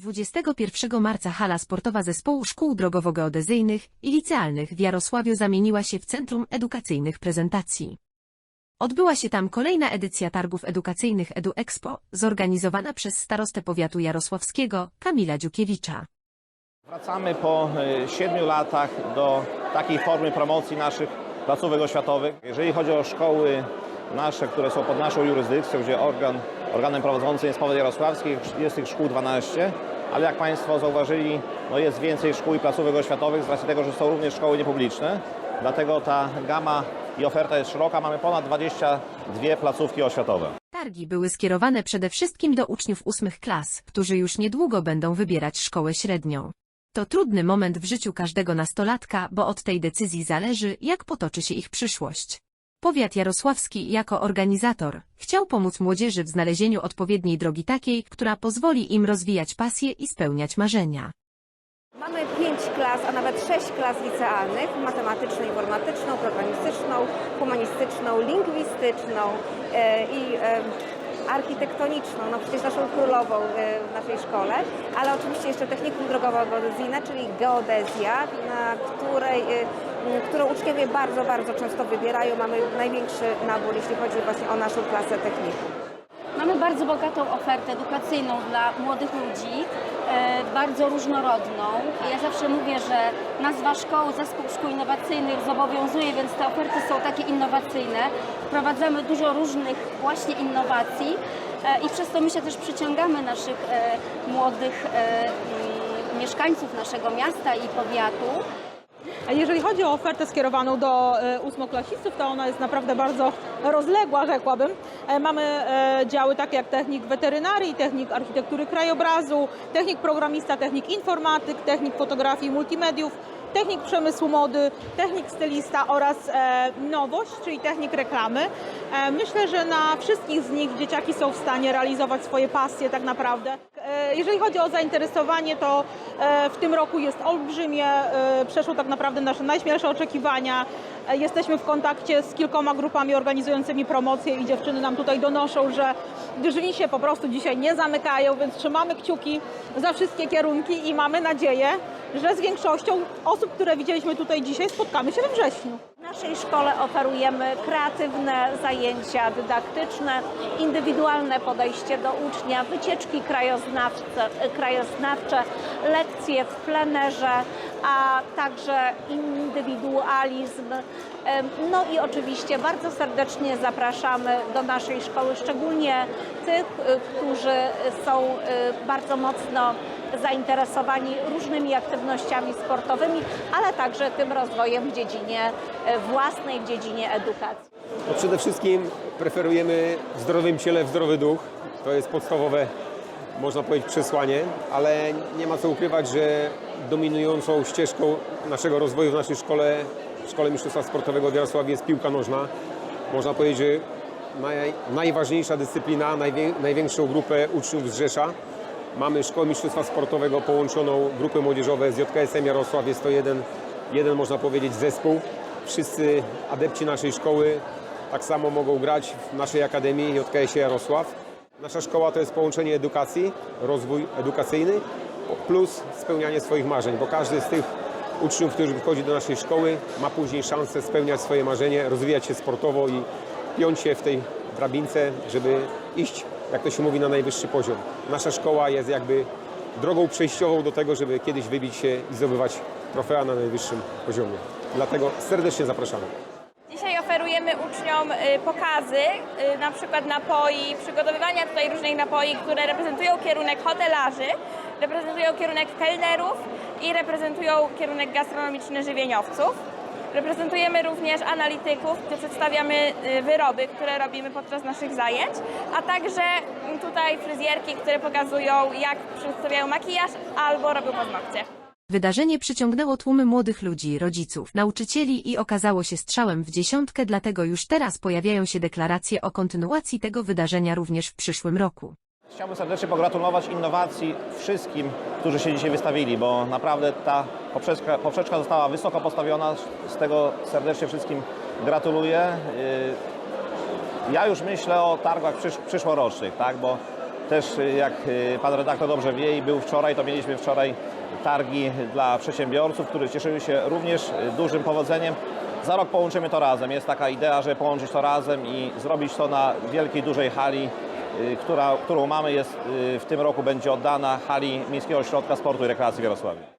21 marca hala sportowa zespołu szkół drogowo-geodezyjnych i licealnych w Jarosławiu zamieniła się w Centrum Edukacyjnych Prezentacji. Odbyła się tam kolejna edycja targów edukacyjnych Edu Expo, zorganizowana przez starostę powiatu jarosławskiego Kamila Dziukiewicza. Wracamy po y, siedmiu latach do takiej formy promocji naszych placówek oświatowych. Jeżeli chodzi o szkoły nasze, które są pod naszą jurysdykcją, gdzie organ, organem prowadzącym jest powiat jarosławski, jest tych szkół 12, ale jak Państwo zauważyli, no jest więcej szkół i placówek oświatowych z racji tego, że są również szkoły niepubliczne. Dlatego ta gama i oferta jest szeroka. Mamy ponad 22 placówki oświatowe. Targi były skierowane przede wszystkim do uczniów ósmych klas, którzy już niedługo będą wybierać szkołę średnią. To trudny moment w życiu każdego nastolatka, bo od tej decyzji zależy, jak potoczy się ich przyszłość. Powiat jarosławski jako organizator chciał pomóc młodzieży w znalezieniu odpowiedniej drogi takiej, która pozwoli im rozwijać pasje i spełniać marzenia. Mamy pięć klas, a nawet sześć klas licealnych, matematyczną, informatyczną, programistyczną, humanistyczną, lingwistyczną e, i e, architektoniczną, no przecież naszą królową e, w naszej szkole, ale oczywiście jeszcze technikum drogowo-geodezyjne, czyli geodezja, na której, którą uczniowie bardzo, bardzo często wybierają. Mamy największy nabór, jeśli chodzi właśnie o naszą klasę technikum. Mamy bardzo bogatą ofertę edukacyjną dla młodych ludzi, e, bardzo różnorodną. Ja zawsze mówię, że nazwa szkoły, zespół szkół innowacyjnych zobowiązuje, więc te oferty są takie innowacyjne. Wprowadzamy dużo różnych właśnie innowacji e, i przez to myślę też przyciągamy naszych e, młodych mieszkańców naszego miasta i powiatu. Jeżeli chodzi o ofertę skierowaną do e, ósmoklasistów, to ona jest naprawdę bardzo rozległa, rzekłabym. E, Mamy e, działy takie jak technik weterynarii, technik architektury krajobrazu, technik programista, technik informatyk, technik fotografii multimediów, technik przemysłu mody, technik stylista oraz nowość, czyli technik reklamy. E, Myślę, że na wszystkich z nich dzieciaki są w stanie realizować swoje pasje tak naprawdę. E, Jeżeli chodzi o zainteresowanie, to e, w tym roku jest olbrzymie, przeszło tak naprawdę nasze najśmielsze oczekiwania. Jesteśmy w kontakcie z kilkoma grupami organizującymi promocje i dziewczyny nam tutaj donoszą, że drzwi się po prostu dzisiaj nie zamykają, więc trzymamy kciuki za wszystkie kierunki i mamy nadzieję, że z większością osób, które widzieliśmy tutaj dzisiaj, spotkamy się we wrześniu. Naszej szkole oferujemy kreatywne zajęcia dydaktyczne, indywidualne podejście do ucznia, wycieczki krajoznawcze, krajoznawcze lekcje w plenerze, a także indywidualizm. No i oczywiście bardzo serdecznie zapraszamy do naszej szkoły, szczególnie tych, y, którzy są y, bardzo mocno zainteresowani różnymi aktywnościami sportowymi, ale także tym rozwojem w dziedzinie e, własnej, w dziedzinie edukacji. No przede wszystkim preferujemy w zdrowym ciele, w zdrowy duch. To jest podstawowe, można powiedzieć, przesłanie, ale nie ma co ukrywać, że dominującą ścieżką naszego rozwoju w naszej szkole, w Szkole Mistrzostwa Sportowego w Jarosławie jest piłka nożna. Można powiedzieć, że naj, najważniejsza dyscyplina, najwię, największą grupę uczniów zrzesza. Mamy Szkołę Mistrzostwa Sportowego połączoną, grupy młodzieżowe z JKSM Jarosław. Jest to jeden, jeden można powiedzieć, zespół. Wszyscy adepci naszej szkoły tak samo mogą grać w naszej Akademii JKS Jarosław. Nasza szkoła to jest połączenie edukacji, rozwój edukacyjny plus spełnianie swoich marzeń, bo każdy z tych uczniów, którzy wychodzi do naszej szkoły ma później szansę spełniać swoje marzenie, rozwijać się sportowo i piąć się w tej drabince, żeby iść, jak to się mówi, na najwyższy poziom. Nasza szkoła jest jakby drogą przejściową do tego, żeby kiedyś wybić się i zdobywać trofea na najwyższym poziomie. Dlatego serdecznie zapraszamy. Oferujemy uczniom y, pokazy, y, na przykład napoi, przygotowywania tutaj różnych napoi, które reprezentują kierunek hotelarzy, reprezentują kierunek kelnerów i reprezentują kierunek gastronomiczny żywieniowców. Reprezentujemy również analityków, gdzie przedstawiamy y, wyroby, które robimy podczas naszych zajęć, a także tutaj fryzjerki, które pokazują jak przedstawiają makijaż albo robią paznokcie. Wydarzenie przyciągnęło tłumy młodych ludzi, rodziców, nauczycieli i okazało się strzałem w dziesiątkę, dlatego już teraz pojawiają się deklaracje o kontynuacji tego wydarzenia również w przyszłym roku. Chciałbym serdecznie pogratulować innowacji wszystkim, którzy się dzisiaj wystawili, bo naprawdę ta poprzeczka, poprzeczka została wysoko postawiona. Z tego serdecznie wszystkim gratuluję. Yy, Ja już myślę o targach przysz, przyszłorocznych, tak, bo Też y, jak y, pan redaktor dobrze wie i był wczoraj, to mieliśmy wczoraj targi dla przedsiębiorców, które cieszyły się również y, dużym powodzeniem. Za rok połączymy to razem. Jest taka idea, żeby połączyć to razem i zrobić to na wielkiej, dużej hali, która, którą mamy jest w tym roku będzie oddana hali Miejskiego Ośrodka Sportu i Rekreacji w Jarosławiu.